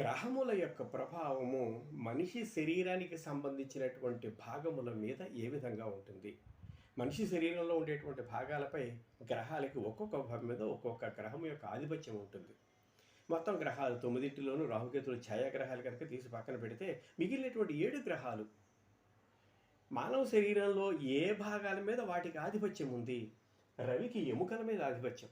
గ్రహముల యొక్క ప్రభావము మనిషి శరీరానికి సంబంధించినటువంటి భాగముల మీద ఏ విధంగా ఉంటుంది? మనిషి శరీరంలో ఉండేటువంటి భాగాలపై గ్రహాలకి ఒక్కొక్క భాగం మీద ఒక్కొక్క గ్రహం యొక్క ఆధిపత్యం ఉంటుంది. మొత్తం గ్రహాలు తొమ్మిదింటిలోనూ రాహుకేతులు ఛాయాగ్రహాలు కనుక తీసి పక్కన పెడితే మిగిలినటువంటి ఏడు గ్రహాలు మానవ శరీరంలో ఏ భాగాల మీద వాటికి ఆధిపత్యం ఉంది? రవికి ఎముకల మీద ఆధిపత్యం.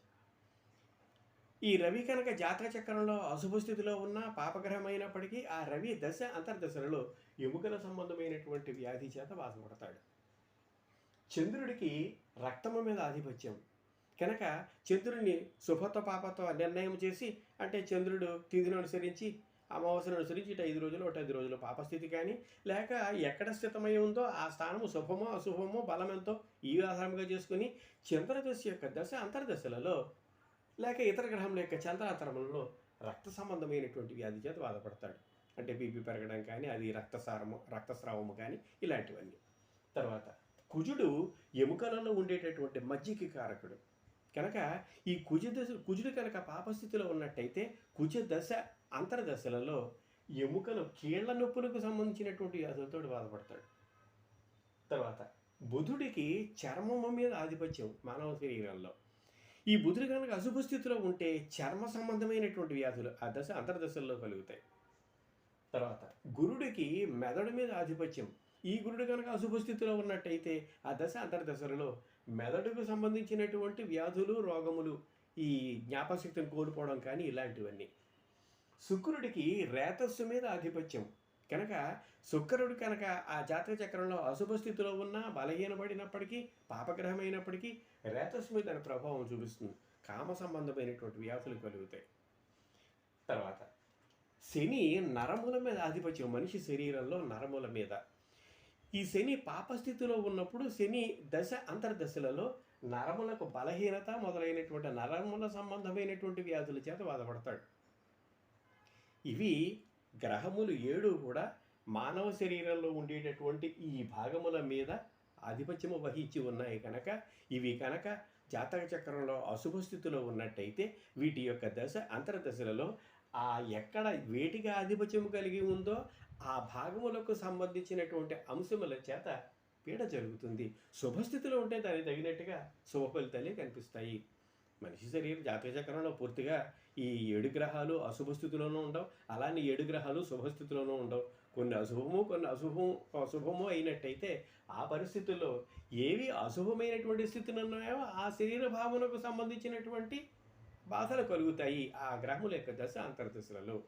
ఈ రవి కనుక జాతక చక్రంలో అశుభ స్థితిలో ఉన్న పాపగ్రహమైనప్పటికీ ఆ రవి దశ అంతర్దశలలో ఎముకల సంబంధమైనటువంటి వ్యాధి చేత బాధపడతాడు. చంద్రుడికి రక్తము మీద ఆధిపత్యం. కనుక చంద్రుడిని శుభత్వ పాపతో నిర్ణయం చేసి అంటే చంద్రుడు తిథిని అనుసరించి అమావాస్యను అనుసరించి ఇటు ఐదు రోజులు ఒకటి ఐదు రోజులు పాపస్థితి కానీ లేక ఎక్కడ స్థితమై ఉందో ఆ స్థానము శుభమో అశుభమో బలమెంతో ఈ ఆధారంగా చేసుకుని చంద్రదశ యొక్క దశ అంతర్దశలలో లేక ఇతర గ్రహముల యొక్క చంద్రాతరములలో రక్త సంబంధమైనటువంటి వ్యాధి చేత బాధపడతాడు. అంటే బీపీ పెరగడం కానీ అది రక్తసారము రక్తస్రావము కానీ ఇలాంటివన్నీ. తర్వాత కుజుడు ఎముకలలో ఉండేటటువంటి మజ్జికి కారకుడు. కనుక ఈ కుజ దశ కుజుడు కనుక పాపస్థితిలో ఉన్నట్టయితే కుజ దశ అంతర్దశలలో ఎముకలు కీళ్ళ నొప్పులకు సంబంధించినటువంటి వ్యాధులతో బాధపడతాడు. తర్వాత బుధుడికి చర్మము మీద ఆధిపత్యం మానవ శరీరంలో. ఈ బుధుడు కనుక అశుభ స్థితిలో ఉంటే చర్మ సంబంధమైనటువంటి వ్యాధులు ఆ దశ అంతర్దశల్లో కలుగుతాయి. తర్వాత గురుడికి మెదడు మీద ఆధిపత్యం. ఈ గురుడు కనుక అశుభ స్థితిలో ఉన్నట్టయితే ఆ దశ అంతర్దశలలో మెదడుకు సంబంధించినటువంటి వ్యాధులు రోగములు ఈ జ్ఞాపశక్తిని కోల్పోవడం కానీ ఇలాంటివన్నీ. శుక్రుడికి రేతస్సు మీద ఆధిపత్యం. కనుక శుక్రుడు కనుక ఆ జాతక చక్రంలో అశుభ స్థితిలో ఉన్న బలహీనపడినప్పటికీ పాపగ్రహమైనప్పటికీ రేతస్ మీద దాని ప్రభావం చూపిస్తుంది. కామ సంబంధమైనటువంటి వ్యాధులు కలుగుతాయి. తర్వాత శని నరముల మీద ఆధిపత్యం మనిషి శరీరంలో నరముల మీద. ఈ శని పాపస్థితిలో ఉన్నప్పుడు శని దశ అంతర్దశలలో నరములకు బలహీనత మొదలైనటువంటి నరముల సంబంధమైనటువంటి వ్యాధుల చేత బాధపడతాడు. ఇవి గ్రహములు ఏడు కూడా మానవ శరీరంలో ఉండేటటువంటి ఈ భాగముల మీద ఆధిపత్యము వహించి ఉన్నాయి కనుక ఇవి కనుక జాతక చక్రంలో అశుభ స్థితిలో ఉన్నట్టయితే వీటి యొక్క దశ అంతర్దశలలో ఆ ఎక్కడ వేటిగా ఆధిపత్యం కలిగి ఉందో ఆ భాగములకు సంబంధించినటువంటి అంశముల చేత పీడ జరుగుతుంది. శుభస్థితిలో ఉంటే దానికి తగినట్టుగా శుభ ఫలితాలే కనిపిస్తాయి. మనిషి శరీరం జాతక చక్రంలో పూర్తిగా ఈ ఏడు గ్రహాలు అశుభ స్థితిలోనూ ఉండవు. అలానే ఏడు గ్రహాలు శుభస్థితిలోనూ ఉండవు. కొన్ని అశుభము కొన్ని అశుభము అశుభము అయినట్టయితే ఆ పరిస్థితుల్లో ఏవి అశుభమైనటువంటి స్థితిలో ఉన్నాయో ఆ శరీర భావనకు సంబంధించినటువంటి బాధలు కలుగుతాయి ఆ గ్రహముల యొక్క దశ అంతర్దశలలో.